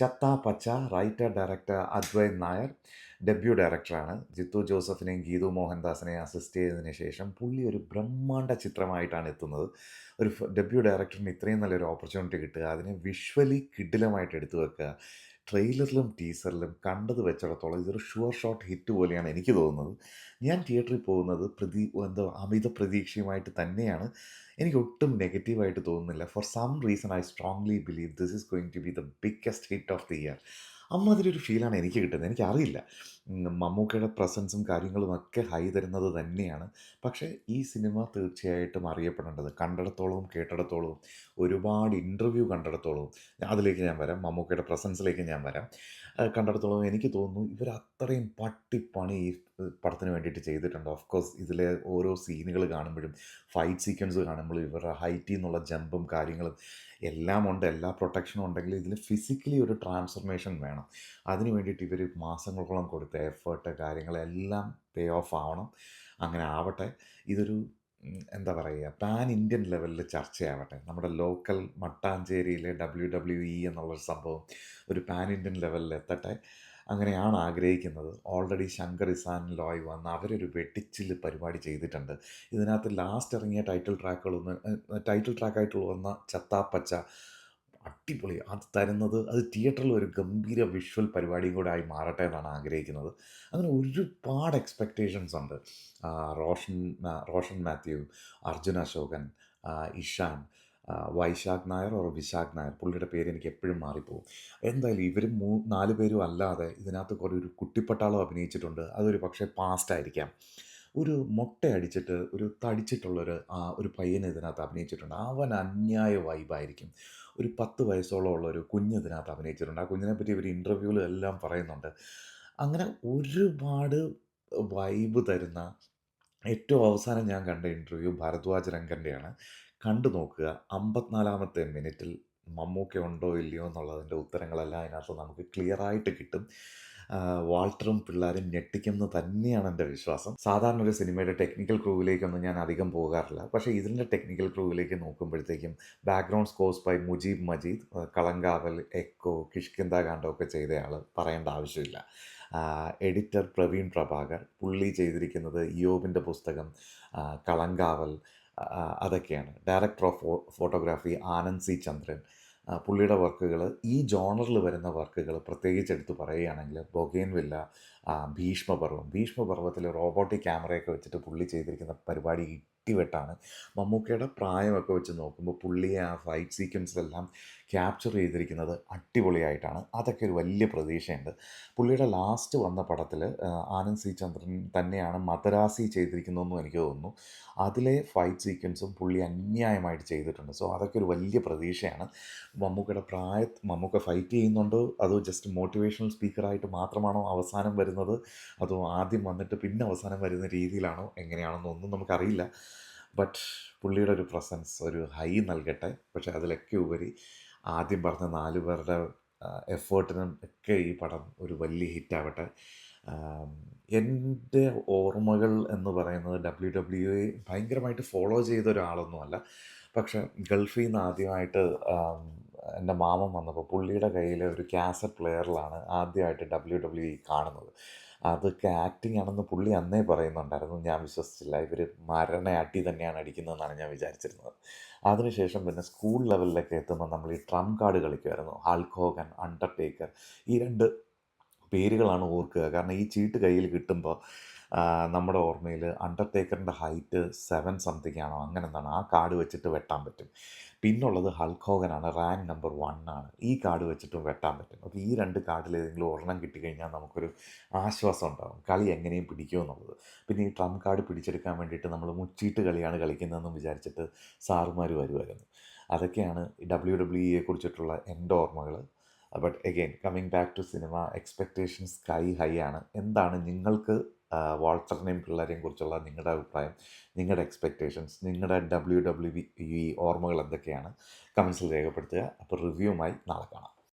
Chatha Pacha writer director Advaith Nair debut ഡയറക്ടറാണ് ജിത്തു ജോസഫിനെയും ഗീതു മോഹൻദാസിനെയും അസിസ്റ്റ് ചെയ്തതിന് ശേഷം പുള്ളി ഒരു ബ്രഹ്മാണ്ട ചിത്രമായിട്ടാണ് എത്തുന്നത്. ഒരു ഡെബ്യൂ ഡയറക്ടറിന് ഇത്രയും നല്ലൊരു ഓപ്പർച്യൂണിറ്റി കിട്ടുക അതിനെ വിഷ്വലി കിഡിലമായിട്ട് എടുത്തു വെക്കുക. ട്രെയിലറിലും ടീസറിലും കണ്ടത് വെച്ചിടത്തോളം ഇതൊരു ഷുവർ ഷോട്ട് ഹിറ്റ് പോലെയാണ് എനിക്ക് തോന്നുന്നത്. ഞാൻ തിയേറ്ററിൽ പോകുന്നത് പ്രതി എന്തോ അമിത പ്രതീക്ഷയുമായിട്ട് തന്നെയാണ്. എനിക്ക് ഒട്ടും നെഗറ്റീവായിട്ട് തോന്നുന്നില്ല. For some reason I strongly believe this is going to be the biggest hit of the year അമ്മാതിരി ഒരു ഫീലാണ് എനിക്ക് കിട്ടുന്നത്. എനിക്കറിയില്ല. മമ്മൂക്കയുടെ പ്രസൻസും കാര്യങ്ങളും ഒക്കെ ഹൈ തരുന്നത് തന്നെയാണ്. പക്ഷേ ഈ സിനിമ തീർച്ചയായിട്ടും അറിയപ്പെടേണ്ടത് കണ്ടിടത്തോളവും കേട്ടിടത്തോളവും ഒരുപാട് ഇന്റർവ്യൂ കണ്ടിടത്തോളവും അതിലേക്ക് ഞാൻ വരാം. മമ്മൂക്കയുടെ പ്രസൻസിലേക്ക് ഞാൻ വരാം. കണ്ടിടത്തോളം എനിക്ക് തോന്നുന്നു ഇവർ അത്രയും പട്ടിപ്പണി പടത്തിന് വേണ്ടിയിട്ട് ചെയ്തിട്ടുണ്ട്. ഓഫ് കോഴ്സ് ഇതിലെ ഓരോ സീനുകൾ കാണുമ്പോഴും ഫൈറ്റ് സീക്വൻസ് കാണുമ്പോഴും ഇവരുടെ ഹൈറ്റിൽ നിന്നുള്ള ജമ്പും കാര്യങ്ങളും എല്ലാം ഉണ്ട്. എല്ലാ പ്രൊട്ടക്ഷനും ഉണ്ടെങ്കിൽ ഇതിൽ ഫിസിക്കലി ഒരു ട്രാൻസ്ഫർമേഷൻ വേണം. അതിന് വേണ്ടിയിട്ട് ഇവർ മാസങ്ങളോളം കൊടുത്ത എഫേർട്ട് കാര്യങ്ങളെല്ലാം പേ ഓഫ് ആവണം. അങ്ങനെ ആവട്ടെ. ഇതൊരു എന്താ പറയുക പാൻ ഇന്ത്യൻ ലെവലിൽ ചർച്ചയാവട്ടെ. നമ്മുടെ ലോക്കൽ മട്ടാഞ്ചേരിയിലെ ഡബ്ല്യു ഡബ്ല്യു ഇ എന്നുള്ളൊരു സംഭവം ഒരു പാൻ ഇന്ത്യൻ ലെവലിൽ എത്തട്ടെ. അങ്ങനെയാണ് ആഗ്രഹിക്കുന്നത്. ഓൾറെഡി ശങ്കർ ഇസാൻ ലോയ് വന്ന് അവരൊരു വെട്ടിച്ചിൽ പരിപാടി ചെയ്തിട്ടുണ്ട്. ഇതിനകത്ത് ലാസ്റ്റ് ഇറങ്ങിയ ടൈറ്റിൽ ട്രാക്കുകളൊന്ന് ടൈറ്റിൽ ട്രാക്കായിട്ടുള്ള വന്ന ചത്താപ്പച്ച അടിപൊളി. അത് തരുന്നത് അത് തിയേറ്ററിൽ ഒരു ഗംഭീര വിഷ്വൽ പരിപാടിയും കൂടെ ആയി മാറട്ടെ എന്നാണ് ആഗ്രഹിക്കുന്നത്. അങ്ങനെ ഒരുപാട് എക്സ്പെക്റ്റേഷൻസ് ഉണ്ട്. റോഷൻ റോഷൻ മാത്യു അർജുൻ അശോകൻ ഇഷാൻ വൈശാഖ് നായർ ഓർ വിശാഖ് നായർ? പുള്ളിയുടെ പേര് എനിക്ക് എപ്പോഴും മാറിപ്പോകും എന്തായാലും ഇവർ മൂ നാല് പേരും അല്ലാതെ ഇതിനകത്ത് കുറേ ഒരു കുട്ടിപ്പട്ടാളം അഭിനയിച്ചിട്ടുണ്ട്. അതൊരു പക്ഷേ പാസ്റ്റ് ആയിരിക്കാം. ഒരു മുട്ട അടിച്ചിട്ട് ഒരു തടിച്ചിട്ടുള്ളൊരു ആ ഒരു പയ്യനെ ഇതിനകത്ത് അഭിനയിച്ചിട്ടുണ്ട്. അവൻ അന്യായ വൈബായിരിക്കും ഒരു പത്ത് വയസ്സോളം ഉള്ള ഒരു കുഞ്ഞ് ഇതിനകത്ത് അഭിനയിച്ചിട്ടുണ്ട്. ആ കുഞ്ഞിനെ പറ്റി ഇവർ ഇന്റർവ്യൂവിലും എല്ലാം പറയുന്നുണ്ട്. അങ്ങനെ ഒരുപാട് വൈബ് തരുന്ന ഏറ്റവും അവസാനം ഞാൻ കണ്ട ഇന്റർവ്യൂ ഭരദ്വാജ് രംഗന്റെയാണ് കണ്ടു നോക്കുക. അമ്പത്തിനാലാമത്തെ മിനിറ്റിൽ മമ്മൂക്ക ഉണ്ടോ ഇല്ലയോ എന്നുള്ളതിന്റെ ഉത്തരങ്ങളെല്ലാം അതിനകത്ത് നമുക്ക് ക്ലിയർ ആയിട്ട് കിട്ടും വാൾട്ടറും പിള്ളേരും ഞെട്ടിക്കുമെന്ന് തന്നെയാണ് എന്റെ വിശ്വാസം. സാധാരണ ഒരു സിനിമയുടെ ടെക്നിക്കൽ ക്രൂവിലേക്കൊന്നും ഞാൻ അധികം പോകാറില്ല. പക്ഷേ ഇതിന്റെ ടെക്നിക്കൽ ക്രൂവിലേക്ക് നോക്കുമ്പോഴത്തേക്കും background scores by Mujeeb Majeed Kalamkaval Eko Kishkindha Kaandam ഒക്കെ ചെയ്തയാൾ പറയേണ്ട ആവശ്യമില്ല. എഡിറ്റർ പ്രവീൺ പ്രഭാകർ പുള്ളി ചെയ്തിരിക്കുന്നത് ഇയോബിന്റെ പുസ്തകം കളങ്കാവൽ അതൊക്കെയാണ്. Director of photography Anand C Chandran. പുള്ളിയുടെ വർക്കുകൾ ഈ ജോണറിൽ വരുന്ന വർക്കുകൾ പ്രത്യേകിച്ച് എടുത്ത് പറയുകയാണെങ്കിൽ ബൊഗേൻവില്ല ആ, ഭീഷ്മപർവം ഭീഷ്മപർവത്തിൽ റോബോട്ടിക് ക്യാമറയൊക്കെ വെച്ചിട്ട് പുള്ളി ചെയ്തിരിക്കുന്ന പരിപാടി ഇട്ടിവെട്ടാണ് മമ്മൂക്കയുടെ പ്രായമൊക്കെ വെച്ച് നോക്കുമ്പോൾ പുള്ളിയെ ആ ഫൈറ്റ് സീക്വൻസിലെല്ലാം ക്യാപ്ചർ ചെയ്തിരിക്കുന്നത് അടിപൊളിയായിട്ടാണ്. അതൊക്കെ ഒരു വലിയ പ്രതീക്ഷയുണ്ട്. പുള്ളിയുടെ ലാസ്റ്റ് വന്ന പടത്തിൽ ആനന്ദ് സി ചന്ദ്രൻ തന്നെയാണ് മദ്രാസി ചെയ്തിരിക്കുന്നതെന്നും എനിക്ക് തോന്നുന്നു. അതിലെ ഫൈറ്റ് സീക്വൻസും പുള്ളി അന്യായമായിട്ട് ചെയ്തിട്ടുണ്ട്. സോ അതൊക്കെ ഒരു വലിയ പ്രതീക്ഷയാണ്. മമ്മൂക്കയുടെ പ്രായ മമ്മൂക്ക ഫൈറ്റ് ചെയ്യുന്നുണ്ടോ? അതോ ജസ്റ്റ് മോട്ടിവേഷണൽ സ്പീക്കറായിട്ട് മാത്രമാണോ അവസാനം വരുന്നത്? അതോ ആദ്യം വന്നിട്ട് പിന്നെ അവസാനം വരുന്ന രീതിയിലാണോ എങ്ങനെയാണെന്നൊന്നും നമുക്കറിയില്ല. ബട്ട് പുള്ളിയുടെ ഒരു പ്രസൻസ് ഒരു ഹൈ നൽകട്ടെ. പക്ഷേ അതിലൊക്കെ ഉപരി ആദ്യം പറഞ്ഞ നാല് പേരുടെ എഫേർട്ടിനും ഒക്കെ ഈ പടം ഒരു വലിയ ഹിറ്റാവട്ടെ എന്റെ ഓർമ്മകൾ എന്ന് പറയുന്നത് ഡബ്ല്യു ഡബ്ല്യു എ ഭയങ്കരമായിട്ട് ഫോളോ ചെയ്ത ഒരാളൊന്നുമല്ല. പക്ഷേ ഗൾഫിൽ നിന്ന് ആദ്യമായിട്ട് എന്റെ മാമൻ വന്നപ്പോൾ പുള്ളിയുടെ കയ്യിൽ ഒരു കാസറ്റ് പ്ലെയറിലാണ് ആദ്യമായിട്ട് ഡബ്ല്യു ഡബ്ല്യു ഇ കാണുന്നത്. അതൊക്കെ ആക്ടിങ് ആണെന്ന് പുള്ളി അന്നേ പറയുന്നുണ്ടായിരുന്നു. ഞാൻ വിശ്വസിച്ചില്ല. ഇവർ മരണ അട്ടി തന്നെയാണ് അടിക്കുന്നതെന്നാണ് ഞാൻ വിചാരിച്ചിരുന്നത്. അതിനുശേഷം പിന്നെ സ്കൂൾ ലെവലിലൊക്കെ എത്തുമ്പോൾ നമ്മൾ ഈ ട്രം കാർഡ് കളിക്കുമായിരുന്നു. ഹൾക്ക് ഹോഗൻ അണ്ടർടേക്കർ ഈ രണ്ട് പേരുകളാണ് ഓർക്കുക. കാരണം ഈ ചീട്ട് കയ്യിൽ കിട്ടുമ്പോൾ നമ്മുടെ ഓർമ്മയിൽ അണ്ടർടേക്കറിന്റെ ഹൈറ്റ് സെവൻ സംതിങ് ആണോ അങ്ങനെ എന്താണ് ആ കാർഡ് വെച്ചിട്ട് വെട്ടാൻ പറ്റും. പിന്നുള്ളത് ഹൾക്കോഗനാണ് റാങ്ക് നമ്പർ വൺ ആണ്. ഈ കാർഡ് വെച്ചിട്ടും വെട്ടാൻ പറ്റും. അപ്പോൾ ഈ രണ്ട് കാർഡിൽ ഏതെങ്കിലും ഒരെണ്ണം കിട്ടിക്കഴിഞ്ഞാൽ നമുക്കൊരു ആശ്വാസം ഉണ്ടാകും കളി എങ്ങനെയും പിടിക്കുമെന്നുള്ളത് പിന്നെ ഈ ട്രം കാർഡ് പിടിച്ചെടുക്കാൻ വേണ്ടിയിട്ട് നമ്മൾ മുച്ചീട്ട് കളിയാണ് കളിക്കുന്നതെന്ന് വിചാരിച്ചിട്ട് സാറുമാർ വരുമായിരുന്നു അതൊക്കെയാണ് ഡബ്ല്യു ഡബ്ല്യു ഇയെ കുറിച്ചിട്ടുള്ള എന്റെ ഓർമ്മകൾ but again coming back to cinema expectations sky high ആണ്. എന്താണ് നിങ്ങൾക്ക് വാൾട്ടറിനെയും പിള്ളേരെയും കുറിച്ചുള്ള നിങ്ങളുടെ അഭിപ്രായം നിങ്ങളുടെ എക്സ്പെക്റ്റേഷൻസ് നിങ്ങളുടെ ഡബ്ല്യു ഡബ്ല്യു ഇ ഓർമ്മകൾ എന്തൊക്കെയാണ്? കമൻസിൽ രേഖപ്പെടുത്തുക. അപ്പോൾ റിവ്യൂമായി നാളെ കാണാം.